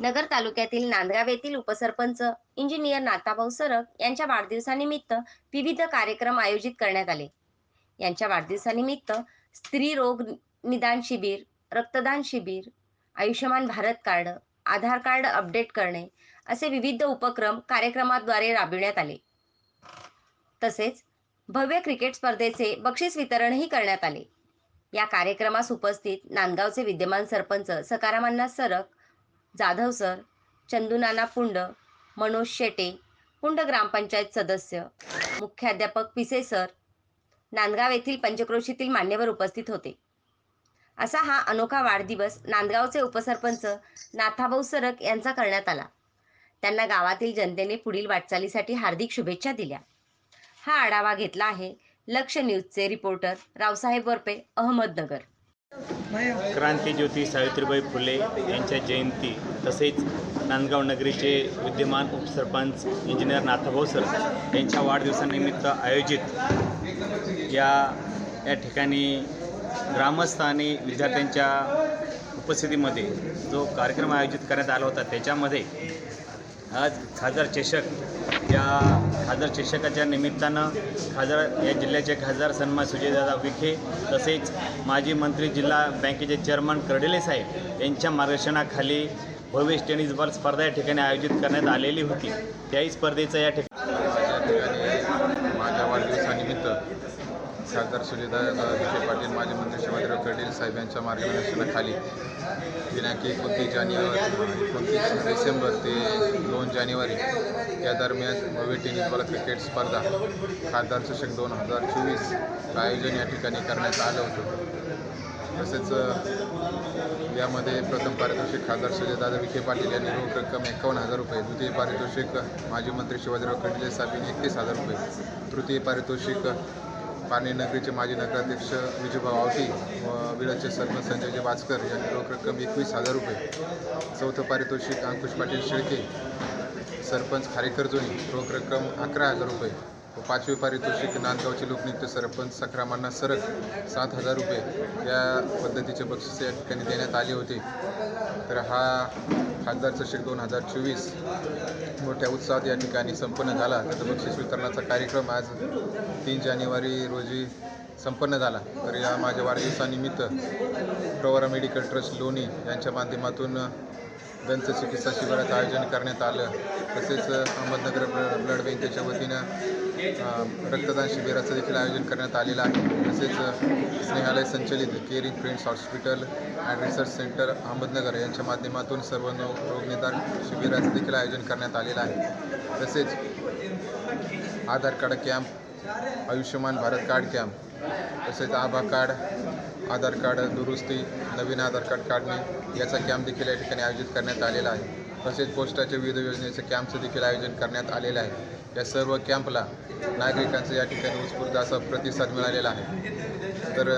नगर तालुक्यातील नांदगाव येथील उपसरपंच इंजिनियर नाताभाऊ सरक यांच्या वाढदिवसानिमित्त विविध कार्यक्रम आयोजित करण्यात आले. यांच्या वाढदिवसानिमित्त स्त्री रोग निदान शिबिर रक्तदान शिबिर Ayushman Bharat card Aadhaar card update करणे असे विविध उपक्रम कार्यक्रमाद्वारे राबविण्यात आले. तसेच भव्य क्रिकेट स्पर्धेचे बक्षीस वितरणही करण्यात आले. या कार्यक्रमास उपस्थित नांदगावचे विद्यमान सरपंच सकारामांना सरक जाधव सर चंदूनाना पुंड मनोज शेटे पुंड ग्रामपंचायत सदस्य मुख्याध्यापक पिसे सर नांदगाव येथील पंचक्रोशीतील मान्यवर उपस्थित होते. असा हा अनोखा वाढदिवस नांदगावचे उपसरपंच नाथाभाऊ सरक यांचा करण्यात आला. त्यांना गावातील जनतेने पुढील वाटचालीसाठी हार्दिक शुभेच्छा दिल्या. हा आढावा घेतला आहे लक्ष न्यूजचे रिपोर्टर रावसाहेब वरपे अहमदनगर. क्रांतीज्योती सावित्रीबाई फुले यांच्या जयंती तसेच नांदगाव नगरीचे विद्यमान उपसरपंच इंजिनियर नाथाभाऊ सर यांच्या वाढदिवसानिमित्त आयोजित या या ठिकाणी ग्रामस्थ आणि विद्यार्थ्यांच्या उपस्थितीमध्ये जो कार्यक्रम आयोजित करण्यात आला होता त्याच्यामध्ये आज खासदार चषक या खासदार शिक्षकाच्या निमित्तानं खासदार या जिल्ह्याचे खासदार सन्मान सुजयदादा विखे तसेच माजी मंत्री जिल्हा बँकेचे चेअरमन कर्डिले साहेब यांच्या मार्गदर्शनाखाली भव्य टेनिस बॉल स्पर्धा या ठिकाणी आयोजित करण्यात आलेली होती. त्याही स्पर्धेचं या ठिकाणी या ठिकाणी माझ्या वाढदिवसानिमित्त खासदार सुजयदादा विखे पाटील माजी मंत्री शिवाजीराव पाटील साहेब यांच्या मार्गदर्शनाखाली दिनांक एकोणतीस जानेवारी एकोणतीस डिसेंबर ते दोन जानेवारी या दरम्यान भव्य टेनिस बॉल क्रिकेट स्पर्धा खासदार चषक दोन हजार चोवीस आयोजन या ठिकाणी करण्यात आलं होतं. तसेच यामध्ये प्रथम पारितोषिक खासदार सुजयदादा विखे पाटील यांनी रोख रक्कम एकावन्न हजार रुपये द्वितीय पारितोषिक माजी मंत्री शिवाजीराव खंडले साहेब यांनी एकतीस हजार रुपये तृतीय पारितोषिक पाने नगरीचे माजी नगराध्यक्ष विजूभाऊ आवटी व विळाचे सरपंच संजयजी वाचकर यांनी रोख रक्कम एकवीस हजार रुपये. चौथं पारितोषिक अंकुश पाटील शेळके. सरपंच खारेकर जोनी रोख रक्कम अकरा हजार रुपये. पाचवी पारितोषिक नांदगावचे लोकनृत्य सरपंच सखरामांना सरक सात हजार रुपये या पद्धतीचे बक्षीस या ठिकाणी देण्यात आले होते. तर हा खासदार चषक दोन हजार चोवीस मोठ्या उत्साहात या ठिकाणी संपन्न झाला. त्याचा बक्षीस वितरणाचा कार्यक्रम आज तीन जानेवारी रोजी संपन्न झाला. तर या माझ्या वाढदिवसानिमित्त प्रवरा मेडिकल ट्रस्ट लोणी यांच्या माध्यमातून दंतचिकित्सा शिबिराचं आयोजन करण्यात आलं. तसेच अहमदनगर ब्लड बँकेच्या वतीनं रक्तदान शिबिराचं देखील आयोजन करण्यात आलेलं आहे. तसेच स्नेहालय संचलित caring friends hospital and research centre Ahmednagar यांच्या माध्यमातून सर्व नव रोगनिदान शिबिराचं देखील आयोजन करण्यात आलेलं आहे. तसेच Aadhaar card camp Ayushman Bharat card camp तसेच आभा कार्ड आधार कार्ड दुरुस्ती नवीन आधार कार्ड काढणे याचा कॅम्प देखील या ठिकाणी आयोजित करण्यात आलेला आहे. तसेच पोस्टाच्या विविध योजनेचं कॅम्पचं देखील आयोजन करण्यात आलेलं आहे. या सर्व कॅम्पला नागरिकांचा या ठिकाणी उत्स्फूर्त असा प्रतिसाद मिळालेला आहे. तर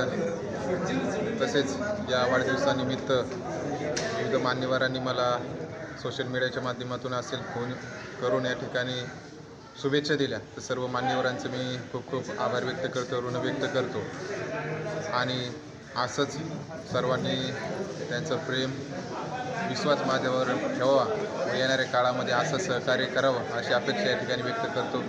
तसेच या वाढदिवसानिमित्त विविध मान्यवरांनी मला सोशल मीडियाच्या माध्यमातून असेल फोन करून या ठिकाणी शुभेच्छा दिल्या. तर सर्व मान्यवरांचं मी खूप खूप आभार व्यक्त करतो ऋण व्यक्त करतो. आणि असंच सर्वांनी त्यांचं प्रेम विश्वास माझ्यावर ठेवावा व येणाऱ्या काळामध्ये असं सहकार्य करावं अशी अपेक्षा या ठिकाणी व्यक्त करतो.